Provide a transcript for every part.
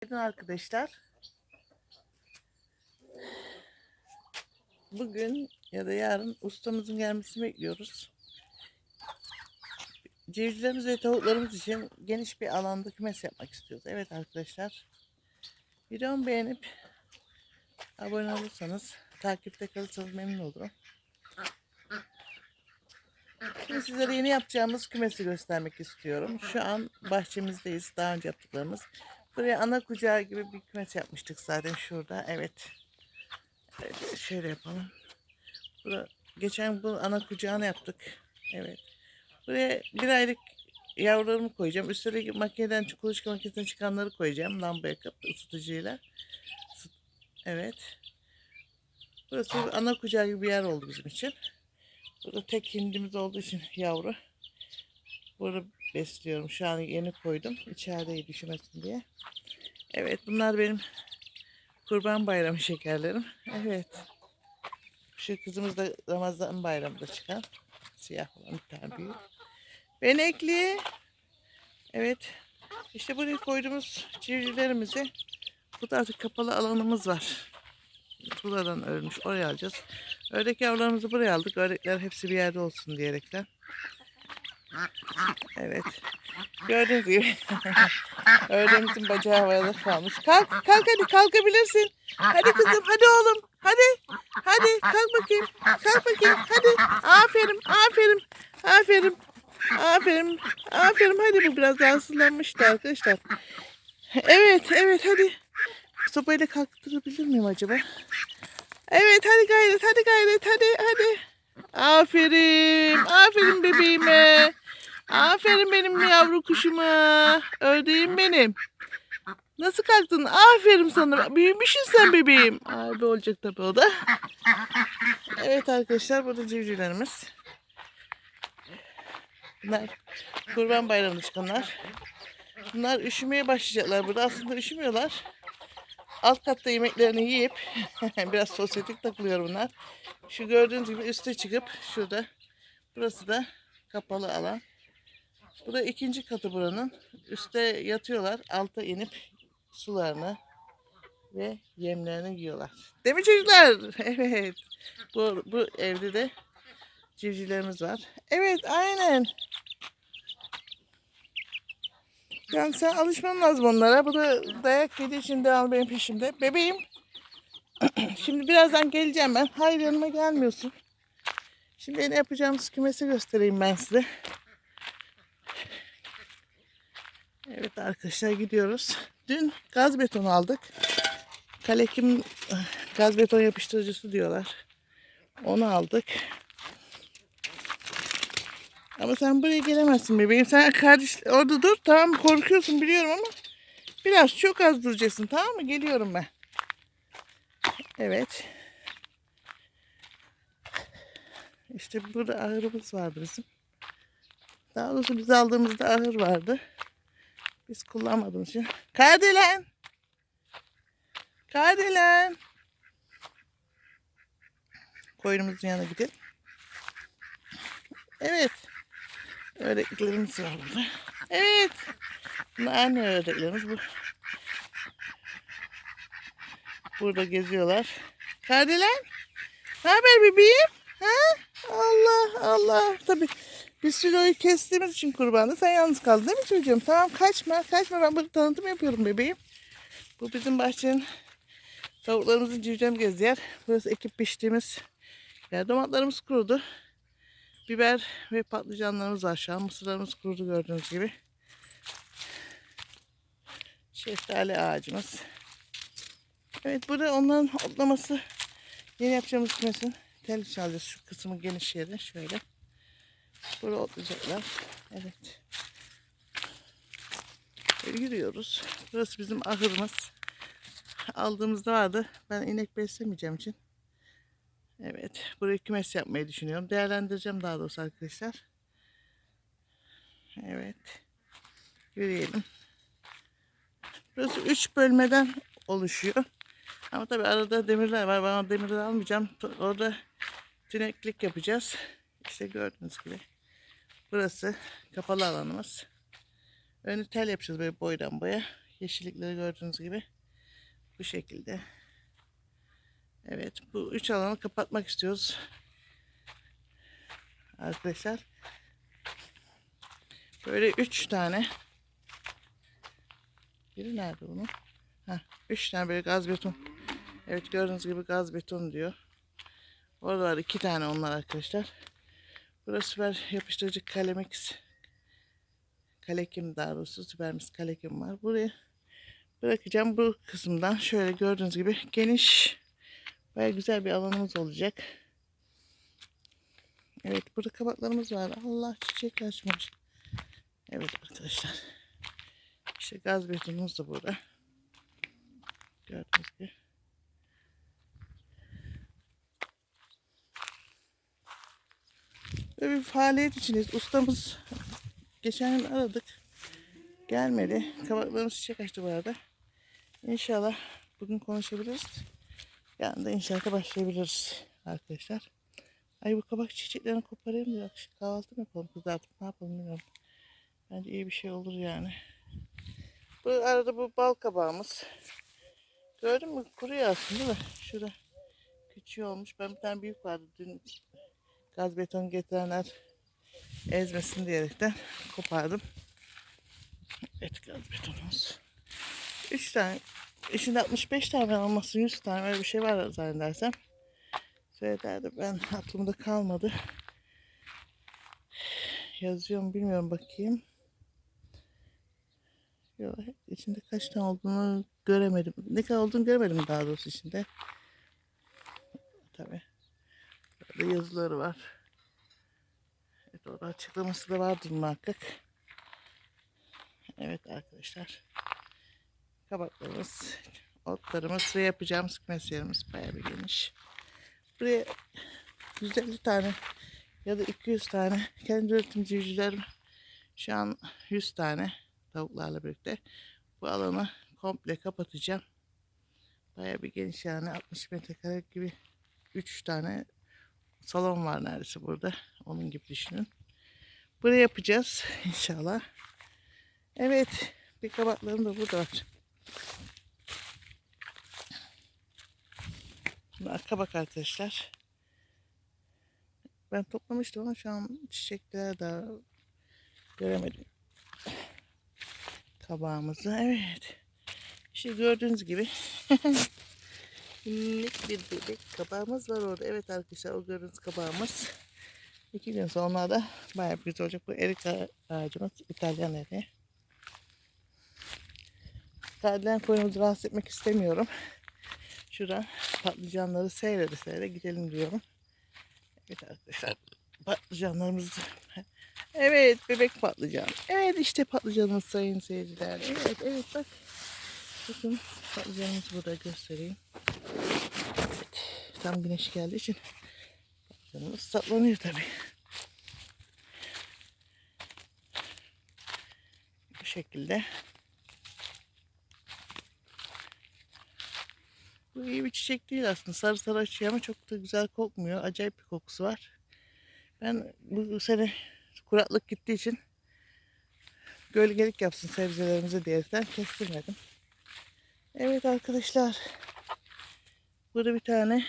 Günaydın arkadaşlar. Bugün ya da yarın ustamızın gelmesini bekliyoruz. Cevizlerimiz ve tavuklarımız için geniş bir alanda kümes yapmak istiyoruz. Evet arkadaşlar. Videomu beğenip abone olursanız, takipte kalırsanız memnun olurum. Şimdi sizlere yeni yapacağımız kümesi göstermek istiyorum. Şu an bahçemizdeyiz. Daha önce yaptıklarımız. Buraya ana kucağı gibi bir kümes yapmıştık zaten şurada. Evet. Evet, şöyle yapalım. Bura, geçen bu ana kucağını yaptık. Evet. Buraya bir aylık yavrularımı koyacağım. Üstelik makineden, kuluçka makinesinden çıkanları koyacağım. Lamba yakıp ısıtıcıyla. Evet. Burası ana kucağı gibi bir yer oldu bizim için. Burada tek hindimiz olduğu için yavru. Burada besliyorum. Şu an yeni koydum. İçerideydi üşümesin diye. Evet bunlar benim kurban bayramı şekerlerim. Evet. Şu kızımız da Ramazan bayramında çıkan. Siyah olan bir tane büyük. Benekli. Evet. İşte buraya koyduğumuz civcivlerimizi burada artık kapalı alanımız var. Buradan örmüş. Oraya alacağız. Ördek yavrularımızı buraya aldık. Ördekler hepsi bir yerde olsun diyerekten. Evet. Gördüğünüz gibi. Ördüğümüzün bacağı havada kalmış. Kalk, kalk hadi kalkabilirsin. Hadi kızım, hadi oğlum. Hadi, hadi kalk bakayım. Kalk bakayım, hadi. Aferin, aferin, aferin. Aferin, aferin. Hadi bu biraz rahatsızlanmıştı arkadaşlar. Evet, evet hadi. Sopayla kalktırabilir miyim acaba? Evet hadi gayret, hadi gayret, hadi, hadi. Aferin, aferin bebeğime. Aferin benim yavru kuşuma. Ördeğim benim. Nasıl kalktın? Aferin sana. Büyümüşsün sen bebeğim. Abi olacak tabii o da. Evet arkadaşlar burada civcivlerimiz. Bunlar kurban bayramında çıkanlar. Bunlar üşümeye başlayacaklar burada. Aslında üşümüyorlar. Alt katta yemeklerini yiyip biraz sosyetik takılıyor bunlar. Şu gördüğünüz gibi üste çıkıp şurada. Burası da kapalı alan. Bu da ikinci katı buranın. Üste yatıyorlar. Alta inip sularını ve yemlerini yiyorlar. Değil mi çocuklar? Evet. Bu, bu evde de civcivlerimiz var. Evet aynen. Yani sen alışman lazım onlara. Bu da dayak yedi şimdi al benim peşimde. Bebeğim. Şimdi birazdan geleceğim ben. Hayır yanıma gelmiyorsun. Şimdi ne yapacağımız kümesi göstereyim ben size. Evet arkadaşlar gidiyoruz. Dün gaz beton aldık. Kalekim gaz beton yapıştırıcısı diyorlar. Onu aldık. Ama sen buraya gelemezsin bebeğim. Sen kardeş orada dur. Tamam korkuyorsun biliyorum ama biraz çok az duracaksın tamam mı? Geliyorum ben. Evet. İşte burada ahırımız vardı bizim. Daha doğrusu biz aldığımızda ahır vardı. Biz kullanmadığımız için. Kardelen! Kardelen! Koyunumuzun yanına gidelim. Evet. Öğretmenlerimiz var burada. Evet. Aynı öğretmenlerimiz. Bu. Burada geziyorlar. Kardelen. Ne haber bebeğim? Ha? Allah Allah. Tabii biz kiloyu kestiğimiz için kurbanı sen yalnız kaldın değil mi çocuğum? Tamam kaçma kaçma ben burada tanıtım yapıyorum bebeğim. Bu bizim bahçenin tavuklarımızın civcem gezdiği yer. Burası ekip biçtiğimiz yer. Domatlarımız kurudu. Biber ve patlıcanlarımız an. Mısırlarımız kurudu gördüğünüz gibi. Şeftali ağacımız. Evet burada onların otlaması yeni yapacağımız kümesin tel çalacağız şu kısmı geniş yeri şöyle. Burada otlayacaklar. Evet. Böyle yürüyoruz. Burası bizim ahırımız. Aldığımızda vardı. Ben inek beslemeyeceğim için. Evet. Buraya kümes yapmayı düşünüyorum. Değerlendireceğim daha doğrusu arkadaşlar. Evet. Yürüyelim. Burası üç bölmeden oluşuyor. Ama tabii arada demirler var. Ben o demirleri almayacağım. Orada tüneklik yapacağız. İşte gördüğünüz gibi. Burası kapalı alanımız. Önü tel yapacağız böyle boydan boya. Yeşillikleri gördüğünüz gibi. Bu şekilde. Evet bu üç alanı kapatmak istiyoruz. Arkadaşlar. Böyle üç tane. Biri nerede bunun? Heh, üç tane böyle gaz beton. Evet gördüğünüz gibi gaz beton diyor. Orada var iki tane onlar arkadaşlar. Burası süper yapıştırıcı kalemix. Kalekim daha doğrusu süpermis kalekim var. Buraya bırakacağım bu kısımdan şöyle gördüğünüz gibi geniş baya güzel bir alanımız olacak. Evet burada kabaklarımız var. Allah çiçek açmış. Evet arkadaşlar. İşte gaz betonumuz da burada. Gördüğünüz gibi. Böyle bir faaliyet içindeyiz. Ustamız geçen gün aradık. Gelmedi. Kabaklarımız çiçek açtı bu arada. İnşallah bugün konuşabiliriz. Yarın da inşaata başlayabiliriz arkadaşlar. Ay bu kabak çiçeklerini koparayım da kahvaltı mı yapalım kızartıp ne yapalım bilmiyorum. Bence iyi bir şey olur yani. Bu arada bu bal kabağımız. Gördün mü? Kuruyor aslında değil mi? Şurada küçüğü olmuş. Ben bir tane büyük vardı. Dün gaz beton getirenler ezmesin diyerekten kopardım. Evet gaz betonumuz. 3 tane. İçinde 65 tane olmasın 100 tane öyle bir şey var zannedersem. Söylerdi ben aklımda kalmadı. Yazıyor mu bilmiyorum bakayım. Yok içinde kaç tane olduğunu göremedim. Ne kadar olduğunu göremedim daha doğrusu içinde. Tabii. Burada yazıları var. Evet orada açıklaması da vardır muhakkak. Evet arkadaşlar. Kabaklarımız, otlarımız ve yapacağımız kümes yerimiz bayağı bir geniş. Buraya 150 tane ya da 200 tane kendi üretim civcivlerim şu an 100 tane tavuklarla birlikte bu alanı komple kapatacağım. Bayağı bir geniş yani 60 metrekare gibi 3 tane salon var neredeyse burada. Onun gibi düşünün. Buraya yapacağız inşallah. Evet bir kabaklarım da burada var. Bunlar kabak arkadaşlar. Ben toplamıştım ama şu an çiçekler daha göremedim. Kabağımızı. Evet. İşte gördüğünüz gibi minik bir bebek kabağımız var orada. Evet arkadaşlar o gördüğünüz kabağımız. İki gün sonra da bayağı bir güzel olacak. Bu erik ağacımız İtalyan eriği. İtalyan koyumuzu rahatsız etmek istemiyorum. Şuradan patlıcanları seyrede seyrede gidelim diyorum. Evet arkadaşlar patlıcanlarımız Evet bebek patlıcan. Evet işte patlıcanımız sayın seyirciler. Evet evet bak. Bakın patlıcanımızı burada göstereyim. Evet tam güneş geldiği için patlıcanımız saplanıyor tabi. Bu şekilde. Bu iyi bir çiçek değil aslında. Sarı sarı açıyor ama çok da güzel kokmuyor. Acayip bir kokusu var. Ben bu sene kuraklık gittiği için gölgelik yapsın sebzelerimize diyerekten kestirmedim. Evet arkadaşlar. Burada bir tane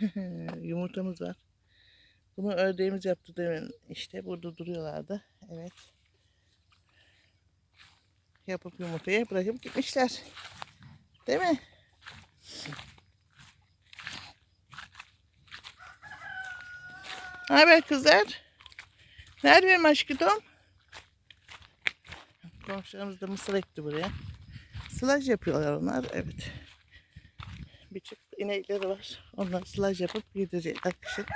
yumurtamız var. Bunu ördeğimiz yaptı demin. İşte burada duruyorlardı. Evet. Yapıp yumurtaya bırakıp gitmişler. Değil mi? Ne haber kızlar? Nerede benim aşkım? Komşularımız da mısır ekti buraya. Sılaj yapıyorlar onlar. Evet. Bir çift inekleri var. Onlar sılaj yapıp yedirecekler kışın.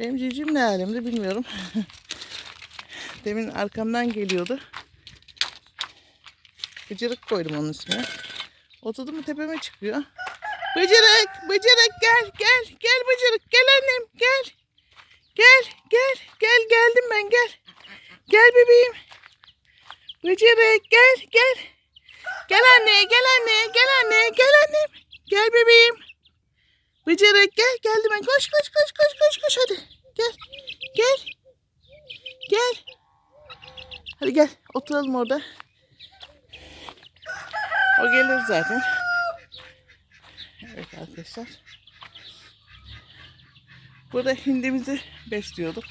Benim civcivim ne alemde bilmiyorum. Demin arkamdan geliyordu. Bıcırık koydum onun ismine. Oturdu mu tepeme çıkıyor. Bıcırık, bıcırık gel, gel, gel bıcırık, gel annem, gel. Gel, gel, gel, geldim ben, gel. Gel bebeğim. Bıcırık, gel, gel. Gel anne, gel anne, gel anne, gel annem. Gel bebeğim. Bıcırık, gel, geldim ben. Koş, koş, koş, koş, koş, koş, hadi. Gel, gel. Gel. Hadi gel oturalım orada. O gelir zaten. Evet arkadaşlar. Burada hindimizi besliyorduk.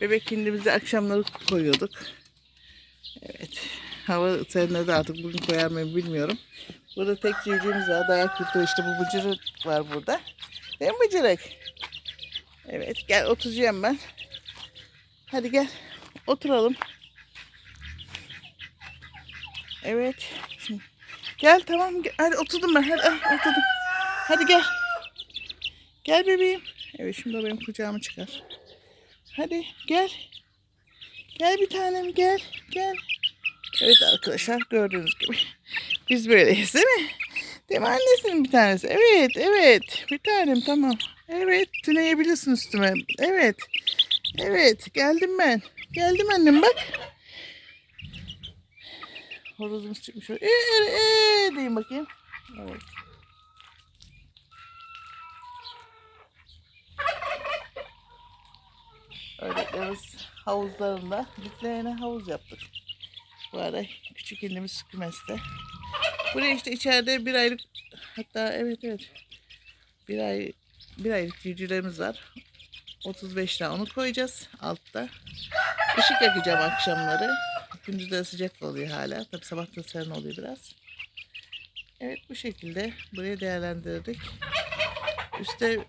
Bebek hindimizi akşamları koyuyorduk. Evet. Hava serinledi artık bugün koyar mıyım bilmiyorum. Burada tek civcivimiz var. Dayak kültürü işte bu bıcırık var burada. Değil mi bıcırık? Evet gel oturacağım ben. Hadi gel oturalım. Evet. Gel tamam gel. hadi oturdum ben. Hadi ah, oturdum. Hadi gel. Gel bebeğim. Evet şimdi o benim kucağıma çıkar. Hadi gel. Gel bir tanem gel. Gel. Evet arkadaşlar gördüğünüz gibi. Biz böyleyiz değil mi? Değil mi annesinin bir tanesi? Evet evet. Bir tanem tamam. Evet tüneyebilirsin üstüme. Evet. Evet geldim ben. Geldim annem bak. Horozumuz çıkmış. Ee, ee, ee, deyin bakayım. Evet. Öğretmenimiz havuzlarında diklerine havuz yaptık. Bu ara küçük ilimiz kümeste. Buraya işte içeride bir aylık hatta evet evet bir ay bir aylık civcivlerimiz var. 35 tane onu koyacağız altta. Işık yakacağım akşamları. Gündüzleri sıcak oluyor hala. Tabi sabah da serin oluyor biraz. Evet bu şekilde buraya değerlendirdik. Üste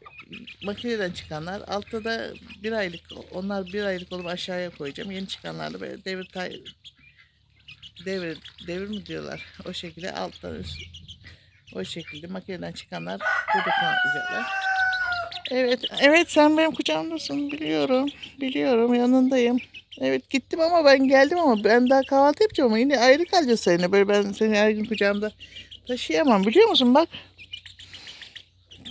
makineden çıkanlar. Altta da bir aylık onlar bir aylık olup aşağıya koyacağım. Yeni çıkanlarla böyle devir tay devir devir mi diyorlar? O şekilde alttan üst o şekilde makineden çıkanlar burada konaklayacaklar. Evet, evet sen benim kucağımdasın biliyorum. Biliyorum yanındayım. Evet gittim ama ben geldim ama ben daha kahvaltı yapacağım ama yine ayrı kalacağız seninle. Böyle ben seni her gün kucağımda taşıyamam biliyor musun bak.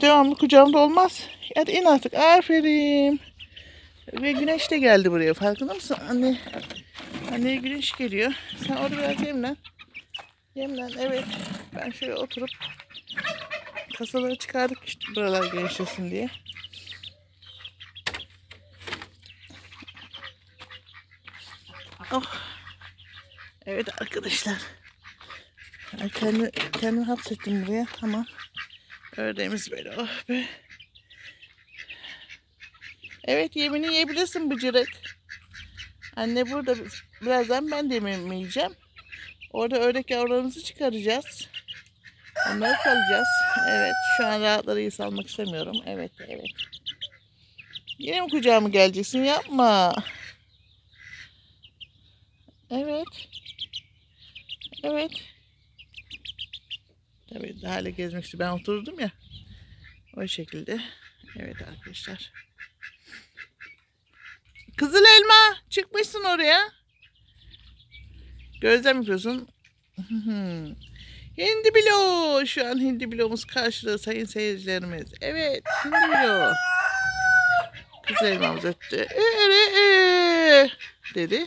Devamlı kucağımda olmaz. Hadi in artık. Aferin. Ve güneş de geldi buraya. Farkında mısın? Anne. Anneye güneş geliyor. Sen orada biraz yemlen. Yemlen. Evet. Ben şöyle oturup kasaları çıkardık işte buralar genişlesin diye. Oh. Evet arkadaşlar. Ben kendi, kendimi hapsettim buraya. Tamam. Ördeğimiz böyle. Oh be. Evet yemini yiyebilirsin bıcırık. Anne burada birazdan ben de yemeğimi yiyeceğim. Orada ördek yavrularımızı çıkaracağız. Onları salacağız. Evet şu an rahatları salmak istemiyorum. Evet evet. Yine mi kucağıma geleceksin? Yapma. Evet. Evet. Tabii hala gezmek istiyor. Ben oturdum ya. O şekilde. Evet arkadaşlar. Kızıl elma çıkmışsın oraya. Gözlem yapıyorsun. Hindi bilo. Şu an hindi bilomuz karşıda sayın seyircilerimiz. Evet hindi bilo. Kızıl elmamız öttü. Ee, ee, dedi.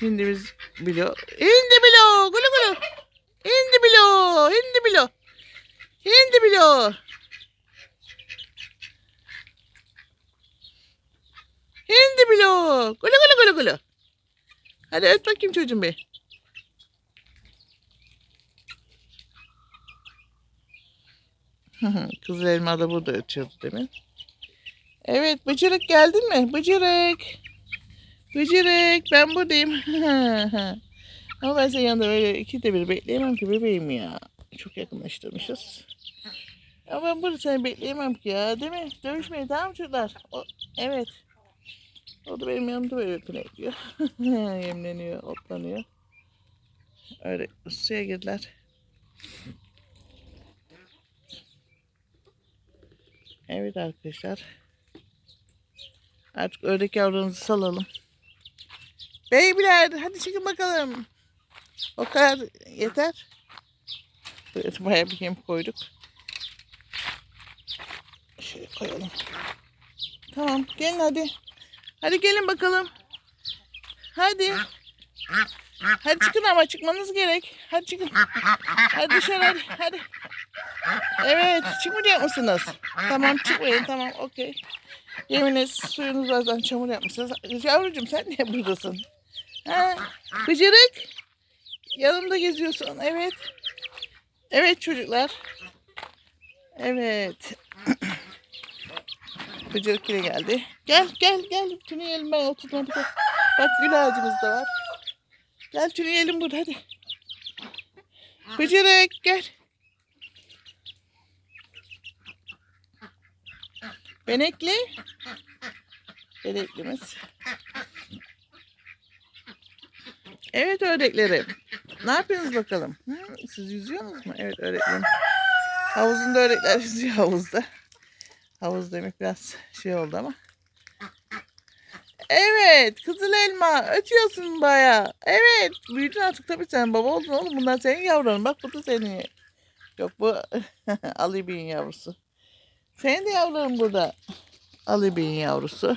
Hindimiz bilo. Hindi bilo. Gulu gulu. Hindi bilo. Hindi bilo. Hindi bilo. Hindi bilo. Gulu gulu gulu gulu. Hadi öt bakayım çocuğum bir. Kızıl elma da burada ötüyordu demin. Evet Bıcırık geldin mi? Bıcırık. Bıcırık ben buradayım. Ama ben senin yanında böyle iki de bir bekleyemem ki bebeğim ya. Çok yakınlaştırmışız. Ama ben burada seni bekleyemem ki ya değil mi? Dövüşmeyin tamam çocuklar? O, evet. O da benim yanımda böyle bekliyor. Yemleniyor, otlanıyor. Öyle suya girdiler. Evet arkadaşlar. Artık ördek yavrularımızı salalım. Beybiler hadi çıkın bakalım. O kadar yeter. Bayağı bir yem koyduk. Şöyle koyalım. Tamam gelin hadi. Hadi gelin bakalım. Hadi. Hadi çıkın ama çıkmanız gerek. Hadi çıkın. Hadi dışarı hadi. hadi. Evet çıkmayacak mısınız? Tamam çıkmayın tamam okey. Yeminiz, suyunuz zaten çamur yapmışsınız. Yavrucuğum sen niye buradasın? Ha? Bıcırık. Yanımda geziyorsun. Evet. Evet çocuklar. Evet. Bıcırık yine geldi. Gel gel gel. Tüneyelim ben. Bak, bak gül ağacımız da var. Gel tüneyelim burada hadi. Bıcırık gel. Benekli. Beneklimiz. Evet ördeklerim. Ne yapıyorsunuz bakalım? Hı? Siz yüzüyor musunuz mu? Evet öğretmenim. Havuzunda ördekler yüzüyor havuzda. Havuz demek biraz şey oldu ama. Evet kızıl elma ötüyorsun baya. Evet büyüdün artık tabii sen baba oldun oğlum. Bunlar senin yavrun. Bak bu da senin. Yok bu Ali Bey'in yavrusu. Senin de yavruların burada. Ali Bey'in yavrusu.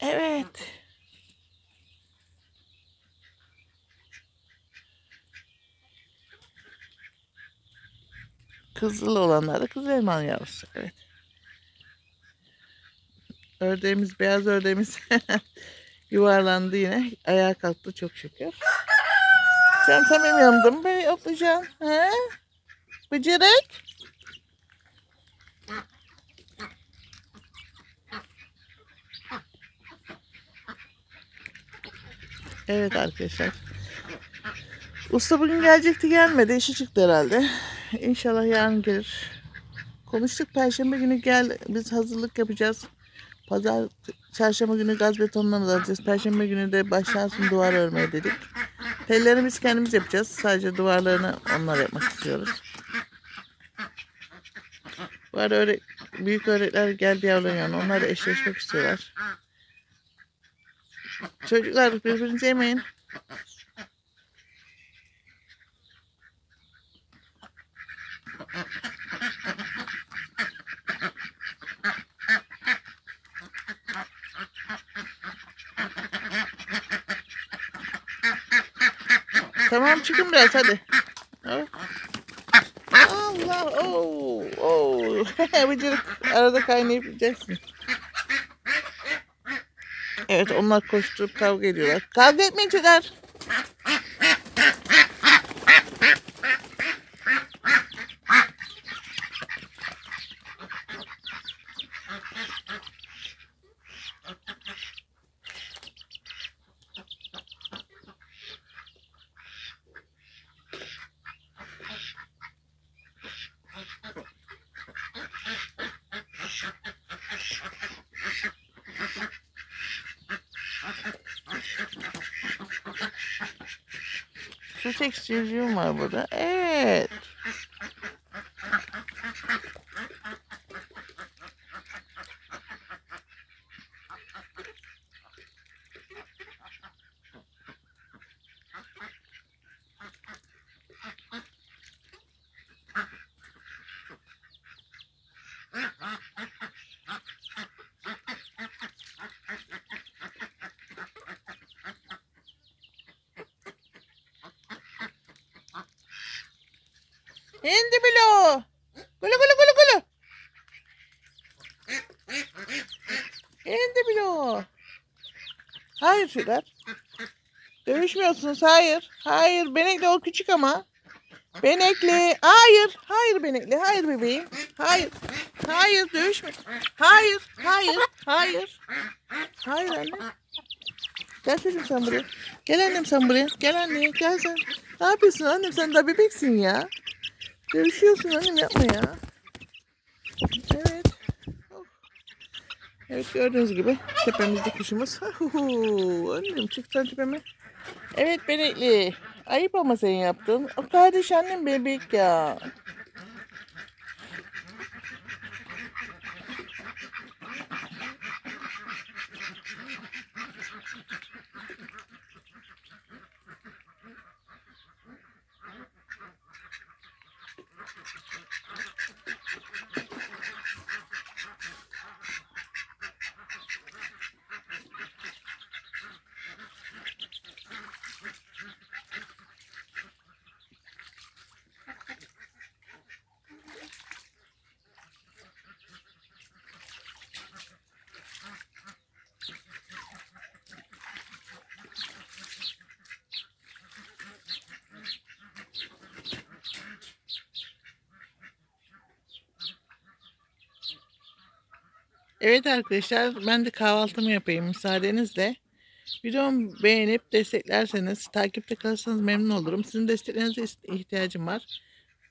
Evet. Kızıl olanlar da kızıl elmanın yavrusu. Evet. Ördeğimiz, beyaz ördeğimiz yuvarlandı yine. Ayağa kalktı çok şükür. Sen yanımda mı böyle otlayacaksın? He? Bıcırık. Evet arkadaşlar. Usta bugün gelecekti gelmedi. İşi çıktı herhalde. İnşallah yarın gelir. Konuştuk perşembe günü gel biz hazırlık yapacağız. Pazar çarşamba günü gaz betonlarını alacağız. Perşembe günü de başlarsın duvar örmeye dedik. Tellerini biz kendimiz yapacağız. Sadece duvarlarını onlar yapmak istiyoruz. Arada öyle büyük öğretler geldi yavruların yanına. Onlar da eşleşmek istiyorlar. Çocuklar birbirinizi yemeyin. Tamam çıkın biraz hadi. Allah oh oh. Bıcırık arada kaynayıp yiyeceksin. Evet onlar koşturup kavga ediyorlar. Kavga etmeyin çocuklar. Su seksiyonum var burada. Evet. Hindi bilo. Gulo gulo gulo gulo. Hindi bilo. Hayır çocuklar. Dövüşmüyorsunuz. Hayır. Hayır. Benekli o küçük ama. Benekli. Hayır. Hayır Benekli. Hayır bebeğim. Hayır. Hayır dövüşme. Hayır. Hayır. Hayır. Hayır anne. Gel çocuğum sen buraya. Gel annem sen buraya. Gel anne. Gel sen. Ne yapıyorsun annem sen daha bebeksin ya. Dövüşüyorsun annem yapma ya. Evet. Evet gördüğünüz gibi tepemizde kuşumuz. Annem çıktı tepeme. Evet Benekli. Ayıp ama senin yaptın. O kardeş annem bebek ya. Evet arkadaşlar ben de kahvaltımı yapayım müsaadenizle. Videomu beğenip desteklerseniz, takipte kalırsanız memnun olurum. Sizin desteklerinize ihtiyacım var.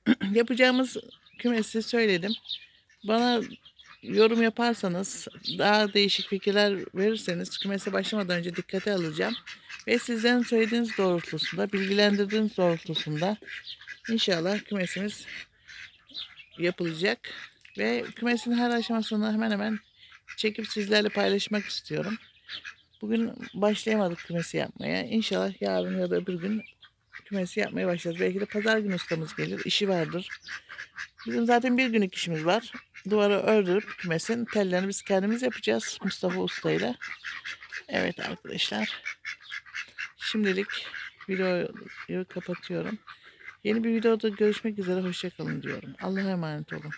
Yapacağımız kümesi söyledim. Bana yorum yaparsanız, daha değişik fikirler verirseniz kümese başlamadan önce dikkate alacağım. Ve sizlerin söylediğiniz doğrultusunda, bilgilendirdiğiniz doğrultusunda inşallah kümesimiz yapılacak. Ve kümesin her aşamasını hemen hemen çekip sizlerle paylaşmak istiyorum. Bugün başlayamadık kümesi yapmaya. İnşallah yarın ya da öbür gün kümesi yapmaya başlarız. Belki de pazar günü ustamız gelir. işi vardır. Bizim zaten bir günlük işimiz var. Duvarı ördürüp kümesin tellerini biz kendimiz yapacağız Mustafa Usta ile. Evet arkadaşlar. Şimdilik videoyu kapatıyorum. Yeni bir videoda görüşmek üzere. Hoşçakalın diyorum. Allah'a emanet olun.